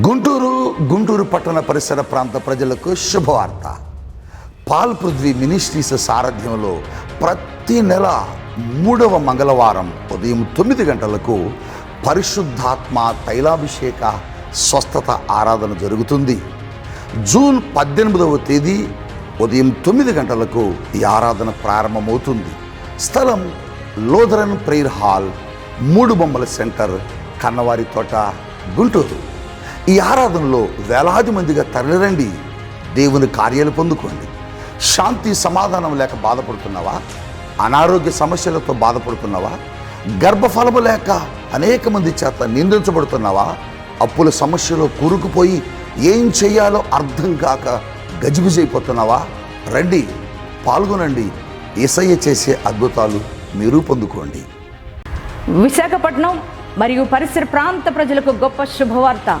గుంటూరు గుంటూరు పట్టణ పరిసర ప్రాంత ప్రజలకు శుభవార్త. పాల్ పృథ్వీ మినిస్ట్రీస్ సారథ్యంలో ప్రతి నెల మూడవ మంగళవారం ఉదయం తొమ్మిది గంటలకు పరిశుద్ధాత్మ తైలాభిషేక స్వస్థత ఆరాధన జరుగుతుంది. జూన్ పద్దెనిమిదవ తేదీ ఉదయం తొమ్మిది గంటలకు ఈ ఆరాధన ప్రారంభమవుతుంది. స్థలం లోదరన్ ప్రేయర్ హాల్ మూడు బొమ్మల సెంటర్ కన్నవారి తోట గుంటూరు. ఈ ఆరాధనలో వేలాది మందిగా తరలిరండి. దేవుని కార్యాలు పొందుకోండి. శాంతి సమాధానం లేక బాధపడుతున్నావా? అనారోగ్య సమస్యలతో బాధపడుతున్నావా? గర్భఫలము లేక అనేక మంది చేత నిందించబడుతున్నావా? అప్పుల సమస్యలో కూరుకుపోయి ఏం చేయాలో అర్థం కాక గజిబిజైపోతున్నావా రండి పాల్గొనండి. ఇసయ్య చేసే అద్భుతాలు మీరు పొందుకోండి. విశాఖపట్నం మరియు పరిసర ప్రాంత ప్రజలకు గొప్ప శుభవార్త.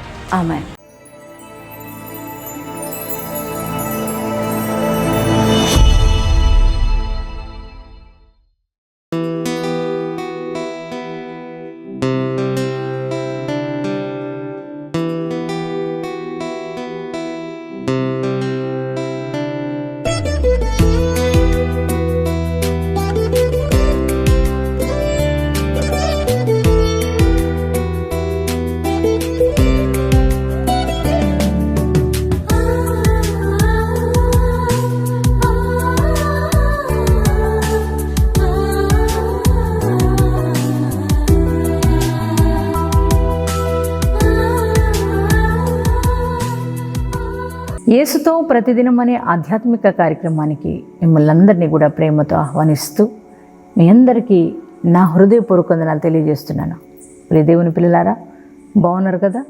ఆమె యేసుతో ప్రతిదినం అనే ఆధ్యాత్మిక కార్యక్రమానికి మిమ్మల్ని అందరినీ కూడా ప్రేమతో ఆహ్వానిస్తూ మీ అందరికీ నా హృదయపూర్వక వందనాలు తెలియజేస్తున్నాను. ప్రియ దేవుని పిల్లలారా బాగున్నారు కదా?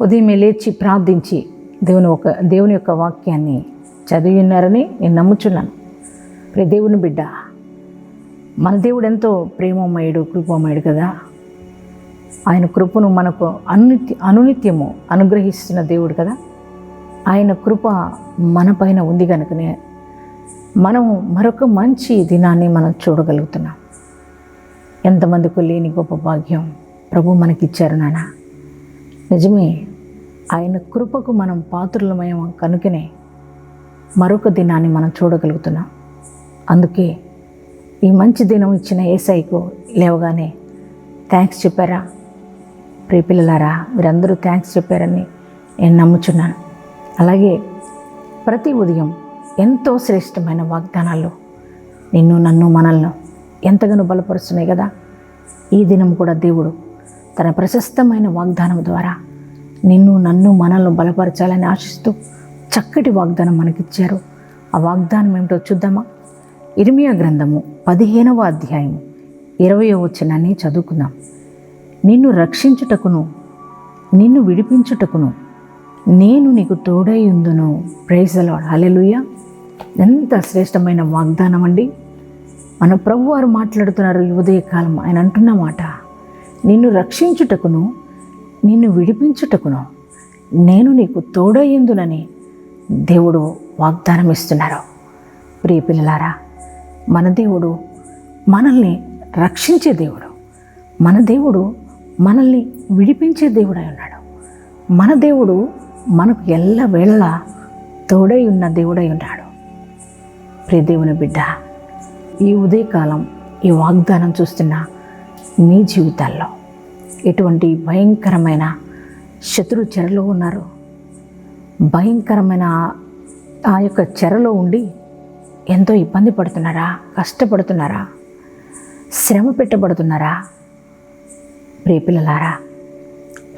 ఉదయమే లేచి ప్రార్థించి దేవుని ఒక దేవుని యొక్క వాక్యాన్ని చదివి ఉన్నారని నేను నమ్ముచున్నాను. ప్రియ దేవుని బిడ్డ మన దేవుడు ఎంతో ప్రేమమయుడు కృపమయుడు కదా? ఆయన కృపను మనకు అనునిత్య అనునిత్యము అనుగ్రహిస్తున్న దేవుడు కదా? ఆయన కృప మన పైన ఉంది కనుకనే మనం మరొక మంచి దినాన్ని మనం చూడగలుగుతున్నాం. ఎంతమందికి లేని గొప్ప భాగ్యం ప్రభు మనకిచ్చారు నాన్న నిజమే ఆయన కృపకు మనం పాత్రులమయం కనుకనే మరొక దినాన్ని మనం చూడగలుగుతున్నాం. అందుకే ఈ మంచి దినం ఇచ్చిన ఏసైకు లేవగానే థ్యాంక్స్ చెప్పారా? ప్రియపిల్లలారా మీరందరూ థ్యాంక్స్ చెప్పారని నేను నమ్ముచున్నాను. అలాగే ప్రతి ఉదయం ఎంతో శ్రేష్టమైన వాగ్దానాలు నిన్ను నన్ను మనల్ని ఎంతగానో బలపరుస్తున్నాయి కదా. ఈ దినం కూడా దేవుడు తన ప్రశస్తమైన వాగ్దానం ద్వారా నిన్ను నన్ను మనల్ని బలపరచాలని ఆశిస్తూ చక్కటి వాగ్దానం మనకిచ్చారు. ఆ వాగ్దానం ఏమిటో చూద్దామా? ఇర్మియా గ్రంథము పదిహేనవ అధ్యాయము ఇరవయో వచనాన్ని చదువుకుందాం. నిన్ను రక్షించుటకును నిన్ను విడిపించుటకును నేను నీకు తోడై ఉందును. ప్రైజలాడ్ హలెలుయ ఎంత శ్రేష్టమైన వాగ్దానం అండి. మన ప్రభు వారు మాట్లాడుతున్నారు ఈ ఉదయకాలం. ఆయన అంటున్న మాట నిన్ను రక్షించుటకును నిన్ను విడిపించుటకును నేను నీకు తోడయ్యిందునని దేవుడు వాగ్దానం ఇస్తున్నారు. ప్రియ పిల్లలారా మన దేవుడు మనల్ని రక్షించే దేవుడు మన దేవుడు మనల్ని విడిపించే దేవుడై ఉన్నాడు. మన దేవుడు మనకు ఎల్ల వేళలా తోడై ఉన్న దేవుడై ఉన్నాడు. ప్రియ దేవుని బిడ్డ ఈ ఉదయకాలం ఈ వాగ్దానం చూస్తున్న మీ జీవితాల్లో ఎటువంటి భయంకరమైన శత్రు చెరలో ఉన్నారు? భయంకరమైన ఆ- యొక్క చెరలో ఉండి ఎంతో ఇబ్బంది పడుతున్నారా? కష్టపడుతున్నారా? శ్రమ పెట్టబడుతున్నారా? ప్రియపిల్లలారా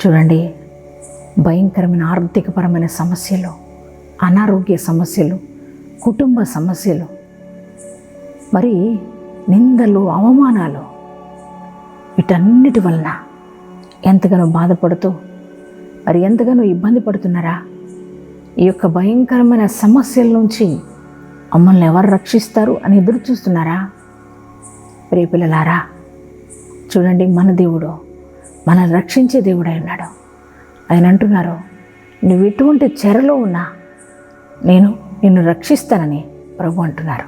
చూడండి భయంకరమైన ఆర్థికపరమైన సమస్యలు అనారోగ్య సమస్యలు కుటుంబ సమస్యలు మరి నిందలు అవమానాలు వీటన్నిటి వలన ఎంతగానో బాధపడుతూ మరి ఎంతగానో ఇబ్బంది పడుతున్నారా? ఈ యొక్క భయంకరమైన సమస్యల నుంచి మమ్మల్ని ఎవరు రక్షిస్తారు అని ఎదురు చూస్తున్నారా? ప్రియపిల్లలారా చూడండి మన దేవుడు మనల్ని రక్షించే దేవుడై ఉన్నాడు. ఆయన అంటున్నారు నువ్వు ఎటువంటి చెరలో ఉన్నా నేను నిన్ను రక్షిస్తానని ప్రభు అంటున్నారు.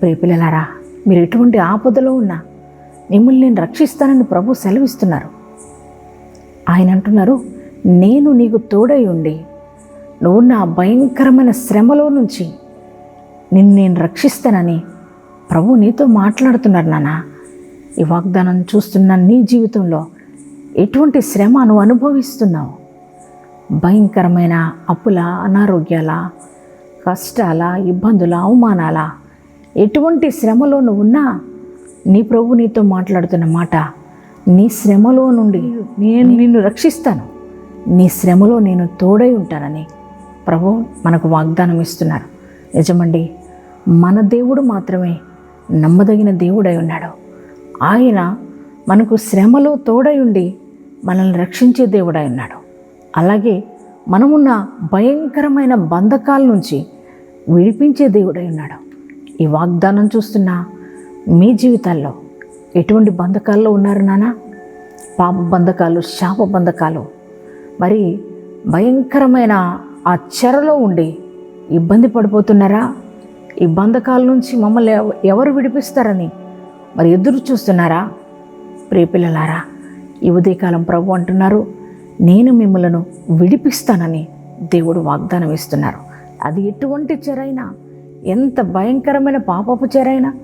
ప్రియపిల్లలారా మీరు ఎటువంటి ఆపదలో ఉన్నా మిమ్మల్ని నేను రక్షిస్తానని ప్రభు సెలవిస్తున్నారు. ఆయన అంటున్నారు నేను నీకు తోడై ఉండి నువ్వు నా భయంకరమైన శ్రమలో నుంచి నిన్ను నేను రక్షిస్తానని ప్రభు నీతో మాట్లాడుతున్నారు నాన్న. ఈ వాగ్దానం చూస్తున్న నీ జీవితంలో ఎటువంటి శ్రమ నువ్వు అనుభవిస్తున్నావు? భయంకరమైన అప్పుల అనారోగ్యాల కష్టాల ఇబ్బందుల అవమానాల ఎటువంటి శ్రమలో నువ్వు ఉన్నా నీ ప్రభు నీతో మాట్లాడుతున్న మాట నీ శ్రమలో నుండి నేను నిన్ను రక్షిస్తాను. నీ శ్రమలో నేను తోడై ఉంటానని ప్రభు మనకు వాగ్దానం ఇస్తున్నారు. నిజమండి మన దేవుడు మాత్రమే నమ్మదగిన దేవుడై ఉన్నాడు. ఆయన మనకు శ్రమలో తోడై ఉండి మనల్ని రక్షించే దేవుడై ఉన్నాడు. అలాగే మనమున్న భయంకరమైన బంధకాల నుంచి విడిపించే దేవుడై ఉన్నాడు. ఈ వాగ్దానం చూస్తున్న మీ జీవితాల్లో ఎటువంటి బంధకాల్లో ఉన్నారు నాన్న పాప బంధకాలు శాప బంధకాలు. మరి భయంకరమైన ఆ చెరలో ఉండి ఇబ్బంది పడిపోతున్నారా? ఈ బంధకాల నుంచి మమ్మల్ని ఎవరు విడిపిస్తారని మరి ఎదురు చూస్తున్నారా? ప్రియపిల్లలారా ఈ ఉదయకాలం ప్రభు అంటున్నారు నేను మిమ్మలను విడిపిస్తానని దేవుడు వాగ్దానం ఇస్తున్నారు అది ఎటువంటి చెరైనా ఎంత భయంకరమైన పాపపు చెరైనా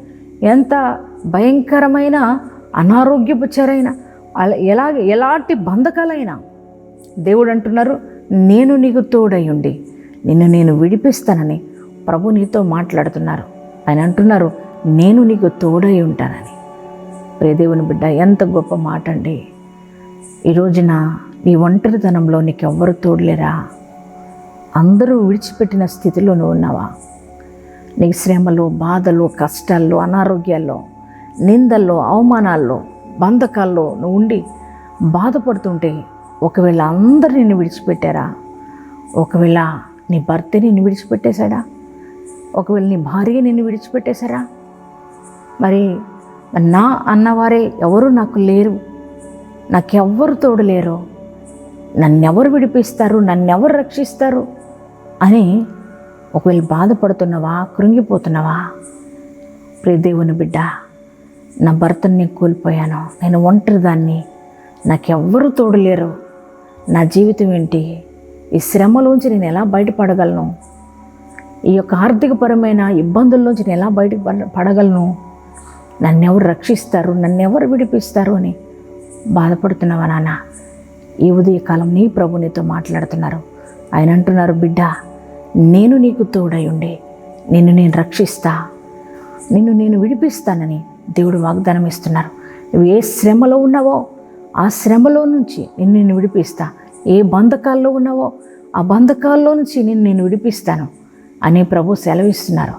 ఎంత భయంకరమైన అనారోగ్యపు చెరైనా అలా ఎలా ఎలాంటి బంధకాలైనా దేవుడు అంటున్నారు నేను నీకు తోడయ్యుండి నిన్ను నేను విడిపిస్తానని ప్రభు నీతో మాట్లాడుతున్నారు. ఆయన అంటున్నారు నేను నీకు తోడై ఉంటానని. ప్రియదేవుని బిడ్డ ఎంత గొప్ప మాట అండి ఈ రోజున నీ ఒంటరితనంలో నీకు ఎవ్వరు తోడలేరా? అందరూ విడిచిపెట్టిన స్థితిలో నువ్వు ఉన్నావా? నీ శ్రమలు బాధలు కష్టాల్లో అనారోగ్యాల్లో నిందల్లో అవమానాల్లో బంధకాల్లో నువ్వు ఉండి బాధపడుతుంటే ఒకవేళ అందరు నిన్ను విడిచిపెట్టారా? ఒకవేళ నీ భర్త నిన్ను విడిచిపెట్టేశాడా? ఒకవేళ నీ భార్య నిన్ను విడిచిపెట్టేశారా? మరి నా అన్నవారే ఎవరు నాకు లేరు. నాకెవ్వరు తోడు లేరు నన్నెవరు విడిపిస్తారు నన్నెవరు రక్షిస్తారు అని ఒకవేళ బాధపడుతున్నావా కృంగిపోతున్నావా? ప్రియదేవుని బిడ్డ నా భర్తని నేను కోల్పోయాను. నేను ఒంటరిదాన్ని. నాకెవ్వరు తోడు లేరు నా జీవితం ఏంటి? ఈ శ్రమలోంచి నేను ఎలా బయటపడగలను? ఈ యొక్క ఆర్థికపరమైన ఇబ్బందుల్లోంచి నేను ఎలా బయట పడ- పడగలను? నన్నెవరు రక్షిస్తారు నన్నెవరు విడిపిస్తారు అని బాధపడుతున్నావా నాన్న? ఈ ఉదయకాలం నీ ప్రభు నీతో మాట్లాడుతున్నారు. ఆయన అంటున్నారు బిడ్డ నేను నీకు తోడై ఉండి. నిన్ను నేను రక్షిస్తా. నిన్ను నేను విడిపిస్తానని దేవుడు వాగ్దానం ఇస్తున్నారు. నువ్వు ఏ శ్రమలో ఉన్నావో ఆ శ్రమలో నుంచి నిన్ను నేను విడిపిస్తా. ఏ బంధకాల్లో ఉన్నావో ఆ బంధకాల్లో నుంచి నిన్ను నేను విడిపిస్తాను అని ప్రభు సెలవిస్తున్నారు.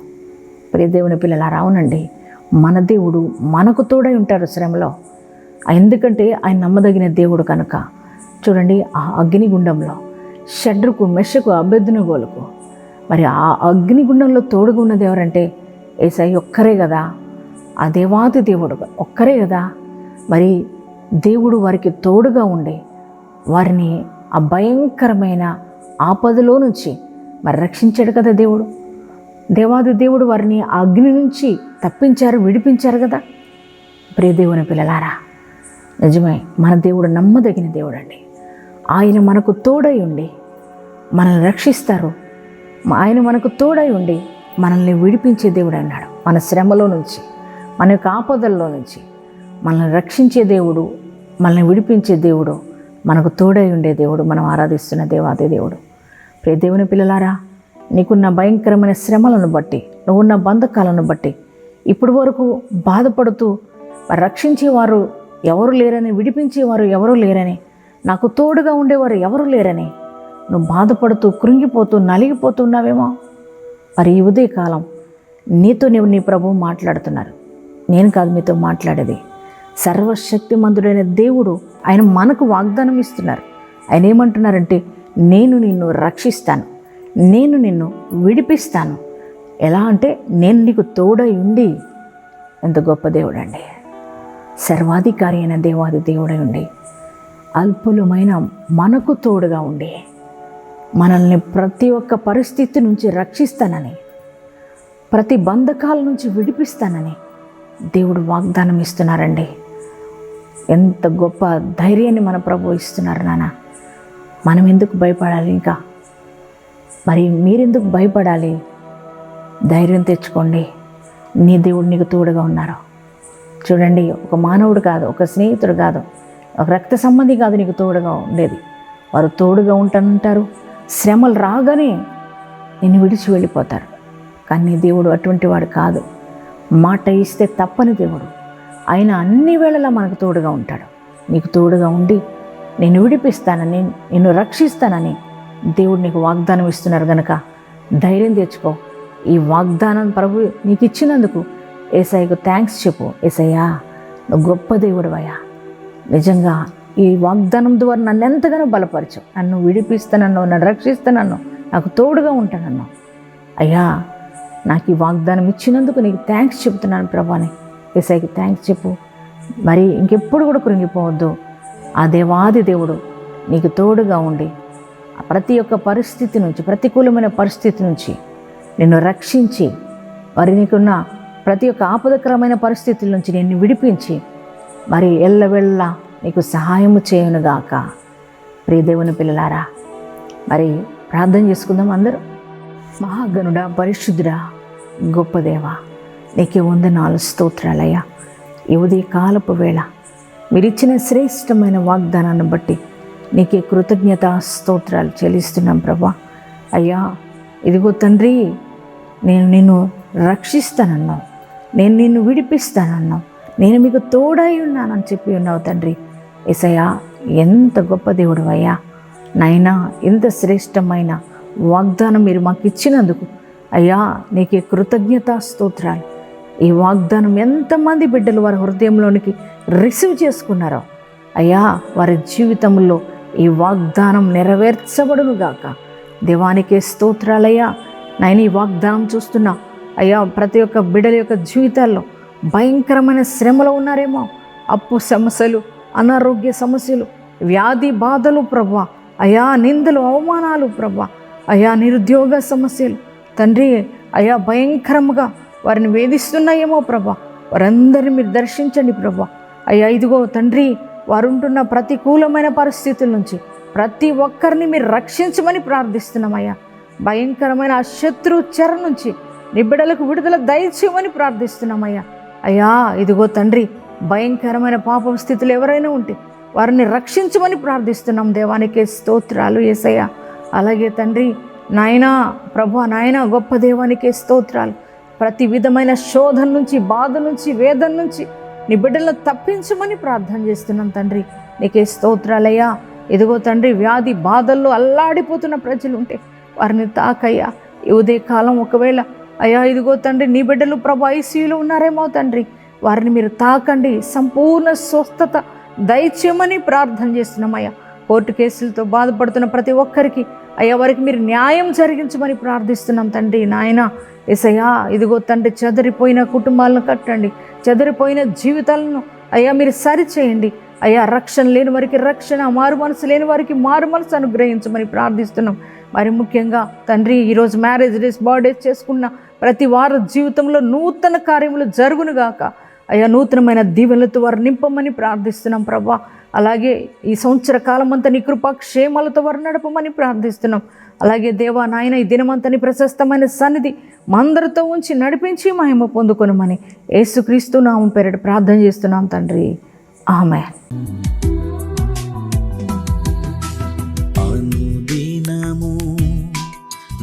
ప్రియదేవుని దేవుని రావునండి మన దేవుడు మనకు తోడై ఉంటారు శ్రమలో. ఎందుకంటే ఆయన నమ్మదగిన దేవుడు కనుక. చూడండి ఆ అగ్నిగుండంలో షడ్రుకు మెషకు అభ్యర్థునగోలకు మరి ఆ అగ్నిగుండంలో తోడుగా ఉన్నది ఎవరంటే ఏసై ఒక్కరే కదా. ఆ దేవాది దేవుడు ఒక్కరే కదా. మరి దేవుడు వారికి తోడుగా ఉండి వారిని ఆ భయంకరమైన ఆపదలో నుంచి మరి రక్షించాడు కదా దేవుడు. దేవాది దేవుడు వారిని ఆ అగ్ని నుంచి తప్పించారు విడిపించారు కదా. ప్రియదేవుని పిల్లలారా నిజమే మన దేవుడు నమ్మదగిన దేవుడు అండి ఆయన మనకు తోడై ఉండి మనల్ని రక్షిస్తారు. ఆయన మనకు తోడై ఉండి మనల్ని విడిపించే దేవుడు అన్నాడు. మన శ్రమలో నుంచి మన యొక్క ఆపదల్లో నుంచి మనల్ని రక్షించే దేవుడు మనల్ని విడిపించే దేవుడు మనకు తోడై ఉండే దేవుడు మనం ఆరాధిస్తున్న దేవాదే దేవుడు. ప్రే దేవుని పిల్లలారా నీకున్న భయంకరమైన శ్రమలను బట్టి నువ్వున్న బంధకాలను బట్టి ఇప్పటి వరకు బాధపడుతూ రక్షించేవారు ఎవరు లేరని విడిపించేవారు ఎవరూ లేరని నాకు తోడుగా ఉండేవారు ఎవరు లేరని నువ్వు బాధపడుతూ కృంగిపోతూ నలిగిపోతున్నావేమో? మరి ఈ ఉదయకాలం నీతో నీవు నీ ప్రభు మాట్లాడుతున్నారు. నేను కాదు మీతో మాట్లాడేది. సర్వశక్తిమంతుడైన దేవుడు ఆయన మనకు వాగ్దానం ఇస్తున్నారు. ఆయన ఏమంటున్నారంటే నేను నిన్ను రక్షిస్తాను. నేను నిన్ను విడిపిస్తాను. ఎలా అంటే నేను నీకు తోడై ఉండి ఎంత గొప్ప దేవుడు అండి సర్వాధికారి అయిన దేవాది దేవుడై ఉండి అల్పులమైన మనకు తోడుగా ఉండి మనల్ని ప్రతి ఒక్క పరిస్థితి నుంచి రక్షిస్తానని ప్రతి బంధకాల నుంచి విడిపిస్తానని దేవుడు వాగ్దానం ఇస్తున్నారండి. ఎంత గొప్ప ధైర్యాన్ని మన ప్రభు ఇస్తున్నారు నాన్న. మనం ఎందుకు భయపడాలి ఇంకా? మరి మీరెందుకు భయపడాలి? ధైర్యం తెచ్చుకోండి. నీ దేవుడు నీకు తోడుగా ఉన్నారు. చూడండి ఒక మానవుడు కాదు ఒక స్నేహితుడు కాదు ఒక రక్త సంబంధి కాదు నీకు తోడుగా ఉండేది. వారు తోడుగా ఉంటానంటారు. శ్రమలు రాగానే నిన్ను విడిచి వెళ్ళిపోతారు. కానీ దేవుడు అటువంటి వాడు కాదు. మాట ఇస్తే తప్పని దేవుడు. ఆయన అన్ని వేళలా మనకు తోడుగా ఉంటాడు. నీకు తోడుగా ఉండి నేను విడిపిస్తానని నిన్ను రక్షిస్తానని దేవుడు నీకు వాగ్దానం ఇస్తున్నారు గనక ధైర్యం తెచ్చుకో. ఈ వాగ్దానం ప్రభు నీకు ఇచ్చినందుకు ఏసైకు థ్యాంక్స్ చెప్పు. ఏసయ్యా నువ్వు గొప్ప దేవుడువయ్యా. నిజంగా ఈ వాగ్దానం ద్వారా నన్ను ఎంతగానో బలపరచు నన్ను విడిపిస్తానన్ను నన్ను రక్షిస్తానన్ను నాకు తోడుగా ఉంటానన్ను అయ్యా నాకు ఈ వాగ్దానం ఇచ్చినందుకు నీకు థ్యాంక్స్ చెప్తున్నాను ప్రభాని. ఏసైకి థ్యాంక్స్ చెప్పు. మరి ఇంకెప్పుడు కూడా కృంగిపోవద్దు. ఆ దేవాది దేవుడు నీకు తోడుగా ఉండి ప్రతి ఒక్క పరిస్థితి నుంచి ప్రతికూలమైన పరిస్థితి నుంచి నిన్ను రక్షించి మరి నీకున్న ప్రతి ఒక్క ఆపదకరమైన పరిస్థితుల నుంచి నిన్ను విడిపించి మరి ఎల్లవెళ్ళ నీకు సహాయము చేయనుగాక ప్రియదేవుని పిల్లలారా మరి ప్రార్థన చేసుకుందాం అందరూ. మహాగనుడ పరిశుద్ధుడా గొప్ప దేవా నీకే వందనాలు స్తోత్రాలయ్యా. ఈ ఉదయ కాలపు వేళ మీరిచ్చిన శ్రేష్టమైన వాగ్దానాన్ని బట్టి నీకే కృతజ్ఞత స్తోత్రాలు చెల్లిస్తున్నాం ప్రభా. అయ్యా ఇదిగో తండ్రి నేను నిన్ను రక్షిస్తానన్నావు. నేను నిన్ను విడిపిస్తానన్నావు. నేను మీకు తోడై ఉన్నానని చెప్పి ఉన్నావు తండ్రి. ఎసయా ఎంత గొప్ప దేవుడు అయ్యా నైనా ఎంత శ్రేష్టమైన వాగ్దానం మీరు మాకు ఇచ్చినందుకు అయ్యా నీకే కృతజ్ఞతా స్తోత్రాలు. ఈ వాగ్దానం ఎంతమంది బిడ్డలు వారి హృదయంలోనికి రిసీవ్ చేసుకున్నారో. అయ్యా వారి జీవితంలో ఈ వాగ్దానం నెరవేర్చబడును గాక దేవానికే స్తోత్రాలయ్యా. నాయన ఈ వాగ్దానం చూస్తున్నా అయ్యా ప్రతి ఒక్క బిడ్డల యొక్క జీవితాల్లో భయంకరమైన శ్రమలో ఉన్నారేమో. అప్పు సమస్యలు అనారోగ్య సమస్యలు వ్యాధి బాధలు ప్రభా. అయా నిందలు అవమానాలు ప్రభా. అయా నిరుద్యోగ సమస్యలు. తండ్రి అయా భయంకరంగా వారిని వేధిస్తున్నాయేమో ప్రభా. వారందరిని మీరు దర్శించండి ప్రభా. అయ్యా ఇదిగో తండ్రి వారుంటున్న ప్రతికూలమైన పరిస్థితుల నుంచి ప్రతి ఒక్కరిని మీరు రక్షించమని ప్రార్థిస్తున్నామయ్యా భయంకరమైన శత్రు చెర నుంచి నిబిడలకు విడుదల దయచేయమని ప్రార్థిస్తున్నామయ్యా. అయ్యా ఇదిగో తండ్రి భయంకరమైన పాపం స్థితులు ఎవరైనా ఉంటే వారిని రక్షించమని ప్రార్థిస్తున్నాం దేవానికే స్తోత్రాలు ఏసయ్యా. అలాగే తండ్రి నాయనా ప్రభా నాయనా గొప్ప దేవానికే స్తోత్రాలు. ప్రతి విధమైన శోధన నుంచి బాధ నుంచి వేదన నుంచి నీ బిడ్డలను తప్పించమని ప్రార్థన చేస్తున్నాం తండ్రి. నీకే స్తోత్రాలయ్యా. ఇదిగో తండ్రి వ్యాధి బాధల్లో అల్లాడిపోతున్న ప్రజలు ఉంటే వారిని తాకయ్యా. ఈ కాలం ఒకవేళ అయ్యా ఇదిగో తండ్రి నీ బిడ్డలు ప్రభు ఐసీయూలో ఉన్నారేమో తండ్రి. వారిని మీరు తాకండి. సంపూర్ణ స్వస్థత దయచేయమని ప్రార్థన చేస్తున్నామయ్యా కోర్టు కేసులతో బాధపడుతున్న ప్రతి ఒక్కరికి అయ్యా వారికి మీరు న్యాయం జరిగించమని ప్రార్థిస్తున్నాం తండ్రి. నాయన ఎసయ్యా ఇదిగో తండ్రి చెదరిపోయిన కుటుంబాలను కట్టండి. చెదరిపోయిన జీవితాలను అయ్యా మీరు సరిచేయండి. అయ్యా రక్షణ లేని వారికి రక్షణ మారు మనసు లేని వారికి మారు మనసు అనుగ్రహించమని ప్రార్థిస్తున్నాం. మరి ముఖ్యంగా తండ్రి ఈరోజు మ్యారేజ్ డేస్ బర్త్డేస్ చేసుకున్న ప్రతి వారి జీవితంలో నూతన కార్యములు జరుగునుగాక అయ్యా నూతనమైన దీవెనలతో వారు నింపమని ప్రార్థిస్తున్నాం ప్రభా. అలాగే ఈ సంవత్సర కాలం అంతా నీ కృపా క్షేమాలతో వారు నడపమని ప్రార్థిస్తున్నాం. అలాగే దేవా నాయన ఈ దినమంతని ప్రశస్తమైన సన్నిధి మందరితో ఉంచి నడిపించి మహిమ పొందుకొనమని యేసుక్రీస్తు నామం పేరిట ప్రార్థన చేస్తున్నాం తండ్రి. ఆమె